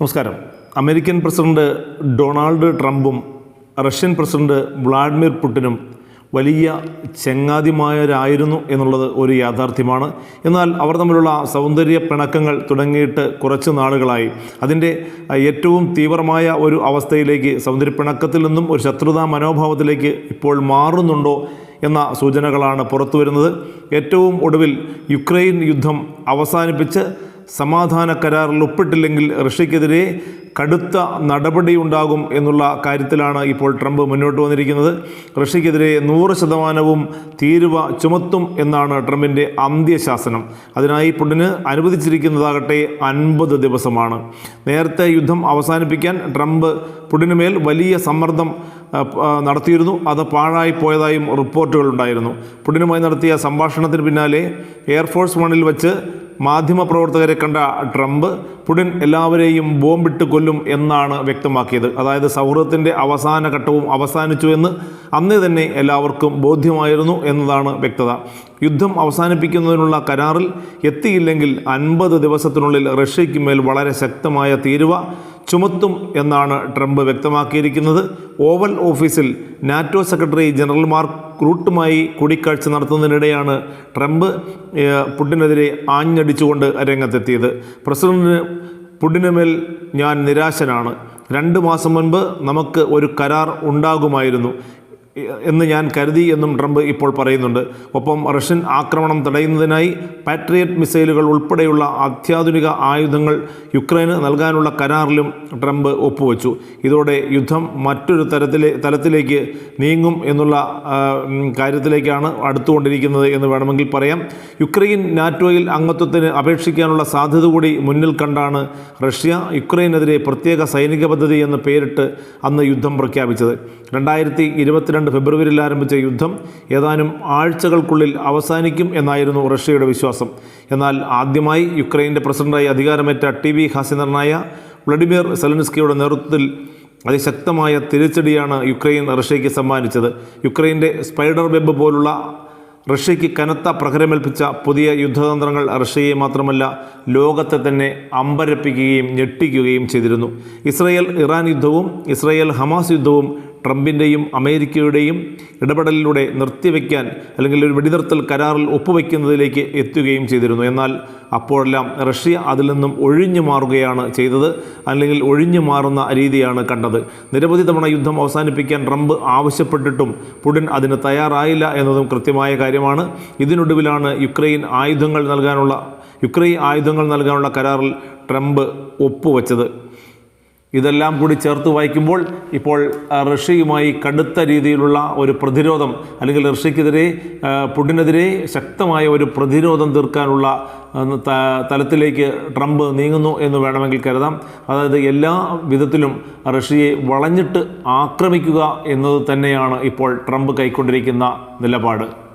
നമസ്കാരം. American president Donald ട്രംപും Russian president Vladimir പുടിനും വലിയ ചങ്ങാതിമാരായിരുന്നു എന്നുള്ളത് ഒരു യാഥാർത്ഥ്യമാണ്. എന്നാൽ അവർ തമ്മിലുള്ള സൗന്ദര്യ പിണക്കങ്ങൾ തുടങ്ങിയിട്ട് കുറച്ച് നാളുകളായി. അതിന്റെ ഏറ്റവും തീവ്രമായ ഒരു അവസ്ഥയിലേക്ക് സൗന്ദര്യ പിണക്കത്തിൽ നിന്നും ഒരു ശത്രുതാ മനോഭാവത്തിലേക്ക് ഇപ്പോൾ മാറുന്നുണ്ടോ എന്ന സൂചനകളാണ് പുറത്തു വരുന്നത് ഏറ്റവും ഒടുവിൽ യുക്രൈൻ യുദ്ധം അവസാനിപ്പിച്ച് സമാധാന കരാറിൽ ഒപ്പിട്ടില്ലെങ്കിൽ റഷ്യക്കെതിരെ കടുത്ത നടപടി ഉണ്ടാകും എന്നുള്ള കാര്യത്തിലാണ് ഇപ്പോൾ ട്രംപ് മുന്നോട്ട് വന്നിരിക്കുന്നത്. റഷ്യക്കെതിരെ നൂറ് ശതമാനവും തീരുവ ചുമത്തും എന്നാണ് ട്രംപിന്റെ അന്ത്യശാസനം. അതിനായി പുടിന് അനുവദിച്ചിരിക്കുന്നതാകട്ടെ അൻപത് ദിവസമാണ്. നേരത്തെ യുദ്ധം അവസാനിപ്പിക്കാൻ ട്രംപ് പുടിന് മേൽ വലിയ സമ്മർദ്ദം നടത്തിയിരുന്നു. അത് പാഴായി പോയതായും റിപ്പോർട്ടുകൾ ഉണ്ടായിരുന്നു. പുടിനുമായി നടത്തിയ സംഭാഷണത്തിന് പിന്നാലെ എയർഫോഴ്സ് വണ്ണിൽ വെച്ച് മാധ്യമപ്രവർത്തകരെ കണ്ട ട്രംപ് പുടിൻ എല്ലാവരെയും ബോംബിട്ട് കൊല്ലും എന്നാണ് വ്യക്തമാക്കിയത്. അതായത് സൗഹൃദത്തിന്റെ അവസാന ഘട്ടവും അവസാനിച്ചു എന്ന് അന്നേ തന്നെ എല്ലാവർക്കും ബോധ്യമായിരുന്നു എന്നതാണ് വ്യക്തത. യുദ്ധം അവസാനിപ്പിക്കുന്നതിനുള്ള കരാറിൽ എത്തിയില്ലെങ്കിൽ അൻപത് ദിവസത്തിനുള്ളിൽ റഷ്യയ്ക്ക് മേൽ വളരെ ശക്തമായ തീരുവ ചുമത്തും എന്നാണ് ട്രംപ് വ്യക്തമാക്കിയിരിക്കുന്നത്. ഓവൽ ഓഫീസിൽ നാറ്റോ സെക്രട്ടറി ജനറൽ മാർക്ക് റൂട്ടുമായി കൂടിക്കാഴ്ച നടത്തുന്നതിനിടെയാണ് ട്രംപ് പുടിനെതിരെ ആഞ്ഞടിച്ചുകൊണ്ട് രംഗത്തെത്തിയത്. പ്രസിഡന്റിന് പുടിനുമേൽ ഞാൻ നിരാശനാണ്. രണ്ട് മാസം മുൻപ് നമുക്ക് ഒരു കരാർ ഉണ്ടാകുമായിരുന്നു. എന്ന് ഞാൻ കരുതി എന്നും ട്രംപ് ഇപ്പോൾ പറയുന്നുണ്ട്. ഒപ്പം റഷ്യൻ ആക്രമണം തടയുന്നതിനായി പാട്രിയറ്റ് മിസൈലുകൾ ഉൾപ്പെടെയുള്ള അത്യാധുനിക ആയുധങ്ങൾ യുക്രൈന് നൽകാനുള്ള കരാറിലും ട്രംപ് ഒപ്പുവച്ചു. ഇതോടെ യുദ്ധം മറ്റൊരു തരത്തിലെ തലത്തിലേക്ക് നീങ്ങും എന്നുള്ള കാര്യത്തിലേക്കാണ് അടുത്തുകൊണ്ടിരിക്കുന്നത് എന്ന് വേണമെങ്കിൽ പറയാം. യുക്രൈൻ നാറ്റോയിൽ അംഗത്വത്തിന് അപേക്ഷിക്കാനുള്ള സാധ്യത കൂടി മുന്നിൽ കണ്ടാണ് റഷ്യ യുക്രൈനെതിരെ പ്രത്യേക സൈനിക പദ്ധതി എന്ന് പേരിട്ട് അന്ന് യുദ്ധം പ്രഖ്യാപിച്ചത്. രണ്ടായിരത്തി ഇരുപത്തിരണ്ട് ഫെബ്രുവരിയിൽ ആരംഭിച്ച യുദ്ധം ഏതാനും ആഴ്ചകൾക്കുള്ളിൽ അവസാനിക്കും എന്നായിരുന്നു റഷ്യയുടെ വിശ്വാസം. എന്നാൽ ആദ്യമായി യുക്രൈന്റെ പ്രസിഡന്റായി അധികാരമേറ്റ ടി വി ഹാസിനറിനായ വ്ളഡിമിർ സെലൻസ്കിയുടെ നേതൃത്വത്തിൽ അതിശക്തമായ തിരിച്ചടിയാണ് യുക്രൈൻ റഷ്യയ്ക്ക് സമ്മാനിച്ചത്. യുക്രൈന്റെ സ്പൈഡർ വെബ് പോലുള്ള റഷ്യയ്ക്ക് കനത്ത പ്രഹരമേൽപ്പിച്ച പുതിയ യുദ്ധതന്ത്രങ്ങൾ റഷ്യയെ മാത്രമല്ല ലോകത്തെ തന്നെ അമ്പരപ്പിക്കുകയും ഞെട്ടിക്കുകയും ചെയ്തിരുന്നു. ഇസ്രയേൽ ഇറാൻ യുദ്ധവും ഇസ്രയേൽ ഹമാസ് യുദ്ധവും ട്രംപിന്റെയും അമേരിക്കയുടെയും ഇടപെടലിലൂടെ നിർത്തിവെക്കാൻ അല്ലെങ്കിൽ ഒരു വെടിനിർത്തൽ കരാറിൽ ഒപ്പുവെക്കുന്നതിലേക്ക് എത്തുകയും ചെയ്തിരുന്നു. എന്നാൽ അപ്പോഴെല്ലാം റഷ്യ അതിൽ നിന്നും ഒഴിഞ്ഞു മാറുകയാണ് ചെയ്തത്. അല്ലെങ്കിൽ ഒഴിഞ്ഞു മാറുന്ന രീതിയാണ് കണ്ടത്. നിരവധി തവണ യുദ്ധം അവസാനിപ്പിക്കാൻ ട്രംപ് ആവശ്യപ്പെട്ടിട്ടും പുടിൻ അതിന് തയ്യാറായില്ല എന്നതും കൃത്യമായ കാര്യമാണ്. ഇതിനൊടുവിലാണ് യുക്രൈൻ ആയുധങ്ങൾ നൽകാനുള്ള യുക്രൈൻ ആയുധങ്ങൾ നൽകാനുള്ള കരാറിൽ ട്രംപ് ഒപ്പുവെച്ചത്. ഇതെല്ലാം കൂടി ചേർത്ത് വായിക്കുമ്പോൾ ഇപ്പോൾ റഷ്യയുമായി കടുത്ത രീതിയിലുള്ള ഒരു പ്രതിരോധം അല്ലെങ്കിൽ റഷ്യക്കെതിരെ പുടിനെതിരെ ശക്തമായ ഒരു പ്രതിരോധം തീർക്കാനുള്ള തലത്തിലേക്ക് ട്രംപ് നീങ്ങുന്നു എന്ന് വേണമെങ്കിൽ കരുതാം. അതായത് എല്ലാ വിധത്തിലും റഷ്യയെ വളഞ്ഞിട്ട് ആക്രമിക്കുക എന്നത് തന്നെയാണ് ഇപ്പോൾ ട്രംപ് കൈക്കൊണ്ടിരിക്കുന്ന നിലപാട്.